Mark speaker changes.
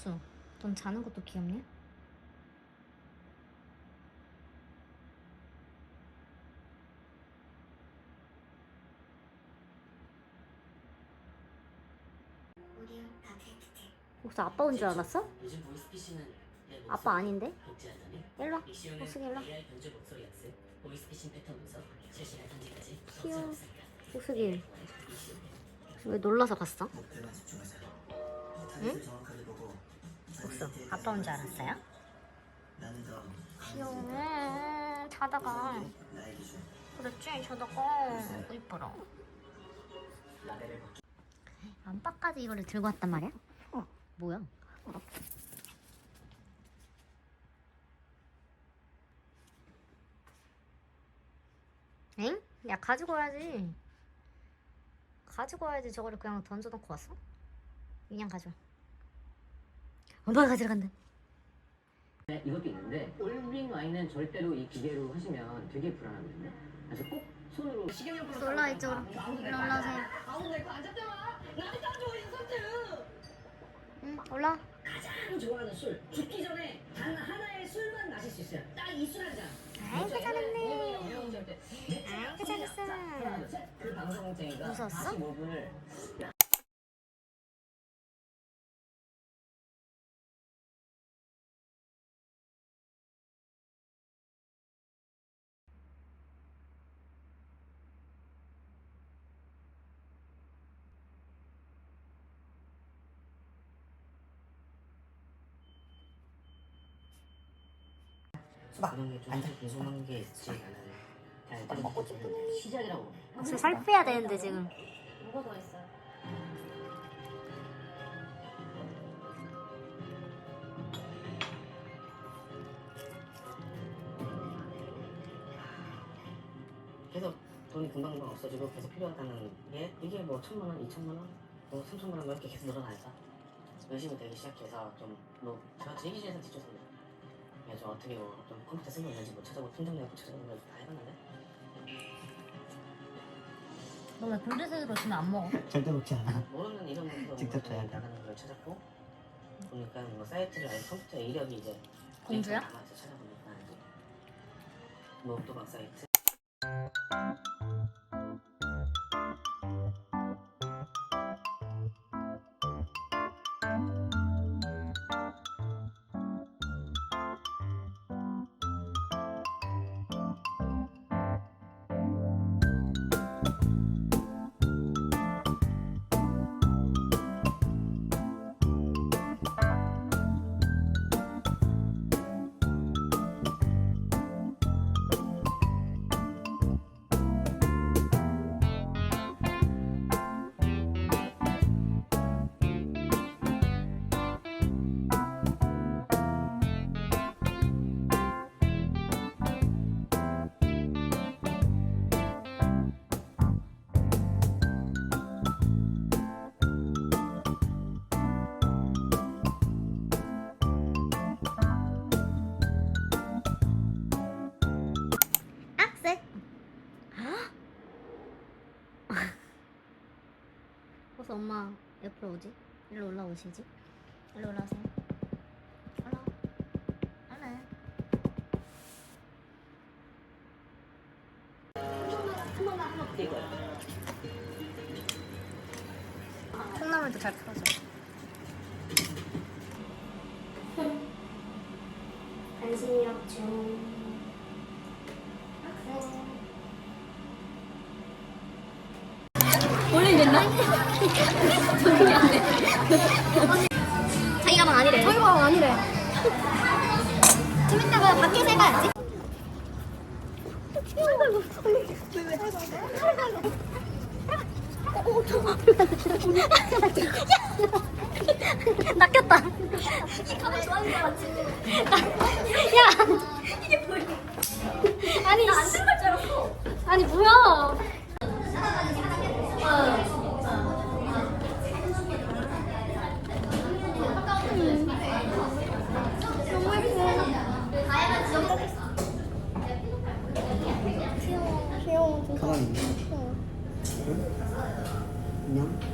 Speaker 1: 옥수, 넌 자는 것도 귀엽네? 옥수 아빠 온 줄 알았어?
Speaker 2: 요즘 보이스피싱은 내 목소리
Speaker 1: 아빠 아닌데? 일로
Speaker 2: 이 시험은
Speaker 1: 옥수기 일로
Speaker 2: AI 변조 목소리 학습, 보이스피싱 패턴 분석, 실시간 탐지까지
Speaker 1: 귀여워.
Speaker 2: 없습니다. 이 시험에
Speaker 1: 왜 놀라서 갔어? 응? 옥수 아빠 온 줄 알았어요? 귀여워 자다가. 그랬지 자다가 이뻐라
Speaker 2: 라벨을 벗기
Speaker 1: 안방까지 이거를 들고 왔단 말이야? 어 뭐야? 엥? 야 가지고 와야지 가지고 와야지 저거를 그냥 던져놓고 왔어? 그냥 가져 와 엄마가 가지러 간다
Speaker 2: 네, 이것도 있는데 올빈 와인은 절대로 이 기계로 하시면 되게 불안하거든요. 그래서 꼭 손으로 식용유로
Speaker 1: 올라 이쪽으로 일로 올라오세요 응 올라
Speaker 2: 가장 좋아하는 술 죽기 전에 단 하나의 술만 마실 수 있어요. 딱 이 술 한 잔.
Speaker 1: 아이고 잘했네. 아이고 잘했어 무서웠어?
Speaker 2: 45분을
Speaker 3: 수박.
Speaker 2: 그런 게좀
Speaker 3: 앉아.
Speaker 2: 궁금한 게 있지 않아요. 그냥 일단 먹고 싶은 시작이라고.
Speaker 1: 혹시 살 빼야 되는데 지금
Speaker 2: 뭐가 더 있어요? 계속 돈이 금방금방 없어지고 계속 필요하다는 게 이게 뭐 천만 원, 이천만 원, 뭐 삼천만 원 이렇게 계속 늘어나니까 의심이 되기 시작해서 좀뭐 제가 제 기준에서 뒷조사입니다. 그래서 좀 어떻게 뭐 좀 컴퓨터 쓴거 있는지 뭐 찾아보고 통장 내고 찾아보는 걸다 해봤는데
Speaker 1: 너왜 골드색으로 주면 안 먹어?
Speaker 3: 절대 먹지 않아.
Speaker 2: 모르는 이름으로
Speaker 3: 직접 줘야 돼.
Speaker 2: 나가는 걸 찾았고 보니까 뭐 사이트를 아예 컴퓨터에 이력이 이제
Speaker 1: 공주야?
Speaker 2: 남아서 찾아보니까 이제 노트박 사이트
Speaker 1: 그래서 엄마 옆으로 오지? 일로 올라오시지? 일로 올라오세요. 올라 올라
Speaker 2: 이거요
Speaker 1: 콩나물도 잘 풀어줘. 간신히 자기 가방 아니래 자기 가방 아니래 좀 이따가 밖에서 해봐야지 낚였다. 가방 좋아하는 거 맞지? 야! 이게 뭐야? 아니, 나안 들어갈 줄 알았어. 아니, 뭐야? 어. 嗯，娘。